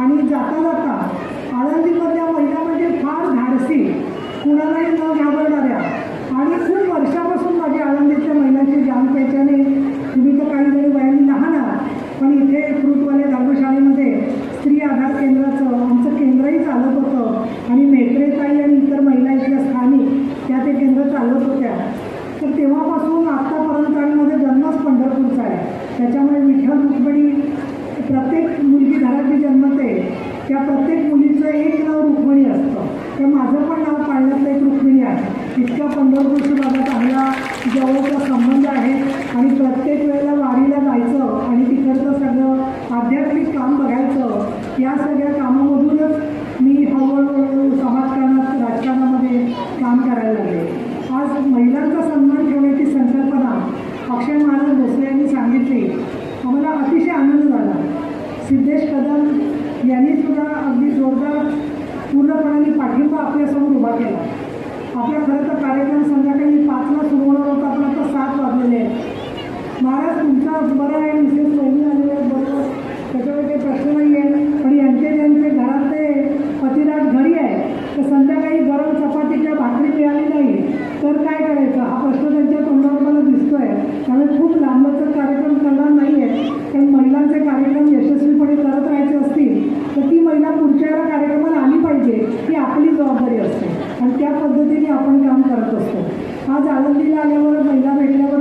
आणि जाता जाता आळंदीमधल्या महिला म्हणजे फार धाडसी कुणालाही न घाबरणाऱ्या आणि खूप वर्षापासून माझी आळंदीतल्या महिलांची जाम त्याच्याने. तुम्ही तर काही जरी वयाने लहान पण इथे फ्रूटवाले धर्मशाळेमध्ये स्त्री आधार केंद्राचं आमचं केंद्रही चालत होतं. आणि मेत्रेताई आणि इतर महिला इथल्या स्थानिक त्या ते केंद्र चालत होत्या. तर तेव्हापासून आत्तापर्यंत आणि माझा जन्मच पण त्या प्रत्येक मुलीचं एक नाव रुक्मिणी असतं. तर माझं पण नाव पाळण्यातलं एक रुक्मिणी आहे. इतका पंढरपूरशी माझा चांगला जवळचा संबंध आहे. आणि प्रत्येक वेळेला वारीला जायचं आणि तिकडचं सगळं आध्यात्मिक काम बघायचं या सगळ्या कामामधूनच मी हळूहळू समाजकारणात राजकारणामध्ये काम करायला लागले. आज महिलांचा सन्मान ठेवण्याची संकल्पना अक्षय महाराज भोसले यांनी सांगितली. आम्हाला अतिशय आनंद झाला. सिद्धेश कदम यांनी पूर्णपणाने पाठिंबा आपल्यासमोर उभा केला. आपला खरं तर कार्यक्रम संध्याकाळी पाचला सुरू होणार होता आपण आता सात वाजलेले आहेत. महाराज तुमचा बरं आहे मिसेस सोनी आलेले आहेत बरोबर त्याच्यावर काही प्रश्न नाही आहे. पण यांचे ज्यांचे घरातले पतिराज घरी आहे. तर संध्याकाळी गरम चपाती किंवा भाकरी मिळाली नाही. तर काय करायचं? हा प्रश्न त्यांच्या तोंडावर मला दिसतोय त्यामुळे खूप लांबचा कार्यक्रम करणार नाही आहे कारण महिलांचे कार्यक्रम यशस्वीपणे करत राहायचे असतील तर ती महिला पुढच्या वेळेला कार्यक्रमाला आली पाहिजे ही आपली जबाबदारी असते. आणि त्या पद्धतीने आपण काम करत असतो. आज आनंदीला आल्यावर महिला भेटल्यावर